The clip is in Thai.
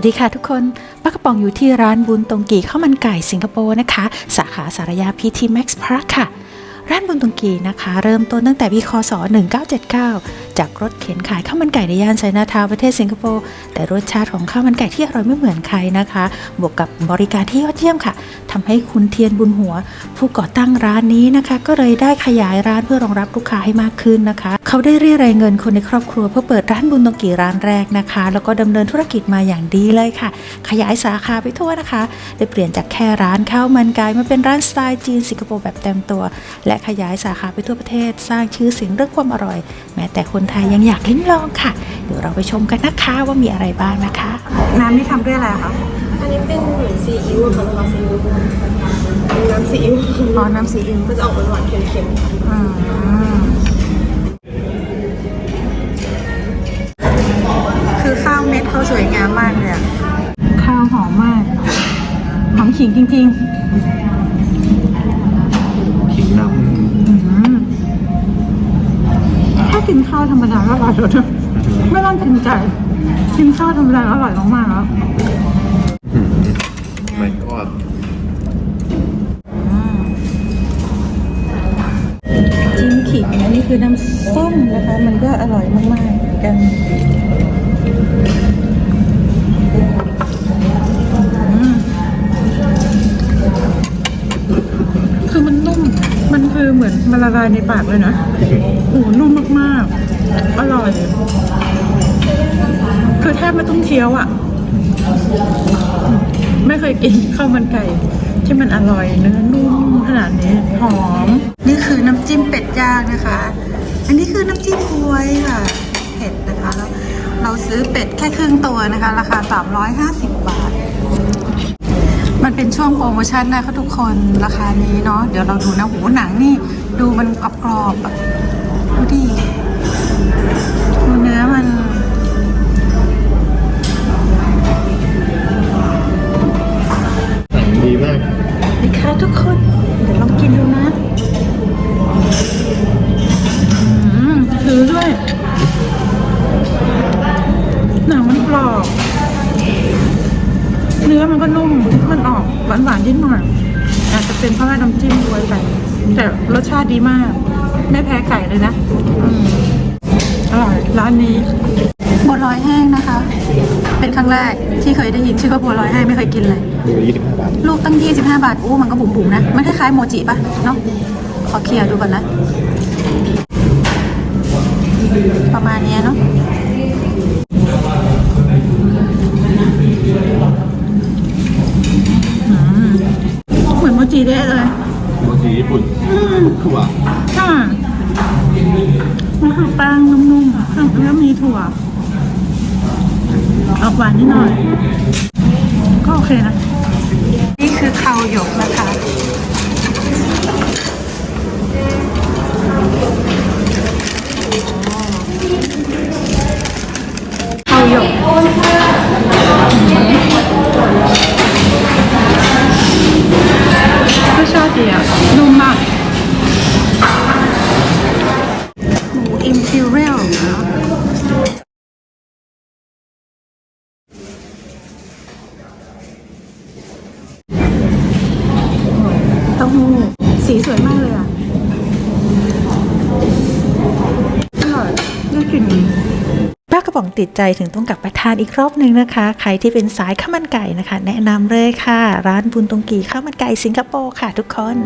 วัสดีค่ะทุกคนป้ากระป๋องอยู่ที่ร้านบุญตงกีข้าวมันไก่สิงคโปร์นะคะ สาขาสารยาพีทีแม็กซ์พาร์คค่ะ ร้านบุญตงกีนะคะ เริ่มต้นตั้งแต่ปีคศ 1979 จากรถเข็นขายข้าวมันไก่ในย่านไชน่าทาวประเทศสิงคโปร์แต่รสชาติของข้าวมันไก่ที่อร่อยไม่เหมือนใครนะคะ บวกกับบริการที่ยอดเยี่ยมค่ะทำให้คุณเทียนบุญหัว ผู้ก่อตั้งร้านนี้นะคะ ก็เลยได้ขยายร้านเพื่อรองรับลูกค้าให้มากขึ้นนะคะ เขาได้เรียรายเงินคนในครอบครัวเพื่อเปิดร้านบุญตงกีร้านแรกนะคะ แล้วก็ดำเนินธุรกิจมาอย่างดีเลยค่ะ ขยายสาขาไปทั่วนะคะได้เปลี่ยนจากแค่ร้านข้าวมันไก่มาเป็นร้านสไตล์จีนสิงคโปร์แบบเต็มตัว และขยายสาขาไปทั่วประเทศ สร้างชื่อเสียงเรื่องความอร่อย แม้แต่คนไทยยังอยากลิ้มลองค่ะ เดี๋ยวเราไปชมกันนะคะว่ามีอะไรบ้างนะคะ น้ำนี่ทำด้วยอะไรคะอันนี้เป็นเหมือนซีอิ๊วอะค่ะนะคะซีอิ๊วเป็นน้ำซีอิ๊วอ๋อน้ำซีอิ๊วมันจะออกหวานๆเค็มๆค่ะอืม ขิงจริงขิงนๆอืมถ้ากินข้าวธรรมดาก็อร่อยแล้วนะไม่ต้องกินไก่กินข้าวธรรมดาก็อร่อยมากๆแล้วำไม่ก็จิ้มขิงอันนี้คือน้ำส้มนะคะ มันก็อร่อยมากๆเหมือนกัน คือมันนุ่ม มันคือเหมือนมันละลายในปากเลยนะโอ้นุ่มมากๆ อร่อย คือแทบไม่ต้องเคี้ยวอะ ไม่เคยกินข้าวมันไก่ ที่มันอร่อยเนื้อนุ่มขนาดนี้หอม นี่คือน้ำจิ้มเป็ดย่างนะคะ อันนี้คือน้ำจิ้มบวยค่ะเผ็ดนะคะแล้วเราซื้อเป็ดแค่ครึ่งตัวนะคะ ราคา 350 บาท มันเป็นช่วงโปรโมชั่นนะคะทุกคนราคานี้เนาะเดี๋ยวเราดูนะหูหนังนี่ดูมันกรอบๆ มันก็นุ่ม มันออกหวานหวานๆนิดหน่อยอาจจะเป็นเพราะว่าน้ำจิ้มด้วยไปแต่รสชาติดีมาก ไม่แพ้ไก่เลยนะอืมอร่อยร้านนี้บัวลอยแห้งนะคะ เป็นครั้งแรกที่เคยได้ยินชื่อว่าบัวลอยแห้งไม่เคยกินเลยดูยี่สิบห้าบาทลูกตั้ง25บาทอู้มันก็บุ๋มๆนะมันคล้ายๆโมจิป่ะเนาะขอเคลียร์ดูก่อนนะ ประมาณเนี้ยเนาะ จิได้เลยโมจิญี่ปุ่นถั่วค่ะมันคือแป้งนุ่มๆข้างแล้วมีถั่ว ออกหวานนิดหน่อย ก็โอเคนะ นี่คือข้าวหยกนะคะ สีสวยมากเลยอะอร่อยได้กลิ่นป้ากระป๋องติดใจถึงต้องกลับไปทานอีกรอบหนึ่งนะคะ ใครที่เป็นสายข้าวมันไก่นะคะ แนะนำเลยค่ะ ร้านบุญตรงกีข้าวมันไก่สิงคโปร์ค่ะทุกคน